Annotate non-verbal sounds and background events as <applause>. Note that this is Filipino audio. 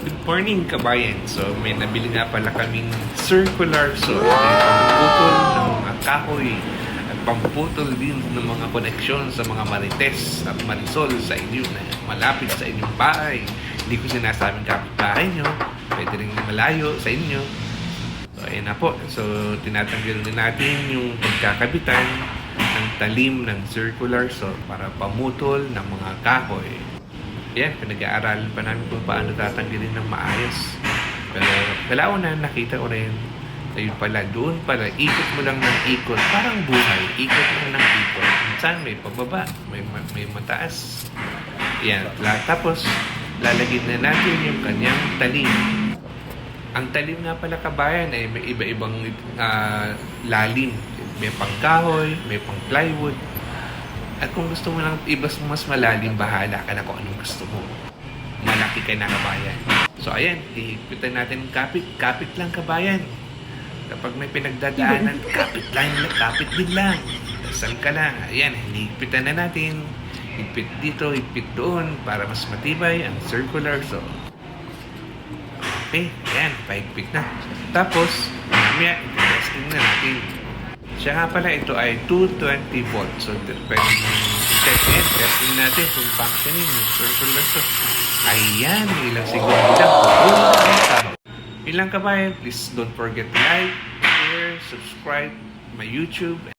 Good morning, kabayan. So, may nabili nga pala kaming circular saw. Yung pamputol ng kahoy at pamputol din ng mga koneksyon sa mga marites at marisol sa inyo na malapit sa inyong bahay. Hindi ko sinasabing kapitbahay nyo. Pwede rin malayo sa inyo. So, ayan na po. So, tinatanggal din natin yung pagkakabitan ng talim ng circular saw para pamutol ng mga kahoy. Yan, pinag-aaralan pa namin kung paano tatanggalin ng maayos. Pero kalauna nakita ko rin, ayun pala, doon pala, ikot mo lang ng ikot. Parang buhay, ikot lang ng ikot. Minsan may pababa, may, ma- may mataas. Yan, tapos lalagyan na natin yung kanyang talim. Ang talim nga pala kabayan ay may iba-ibang ah, lalim. May pang kahoy, may pang plywood. At kung gusto mo lang ibas mas malalim, bahala ka na kung anong gusto mo. Malaki ka na kabayan. So ayan, hihigpitan natin ng kapit. Kapit lang kabayan. Kapag may pinagdadaanan, <laughs> kapit lang, kapit din lang. Dasal ka lang. Ayan, hihigpitan na natin. Higpit dito, higpit doon para mas matibay ang circular saw. Okay, ayan, pahigpit na. Tapos, mamaya, testing na natin. Siya nga pala, ito ay 220 volts. So, pwede test yan. Testing natin kung functioning yung circular saw. Ayan, ilang segundo lang. Ilang kabayan, please don't forget to like, share, subscribe my YouTube,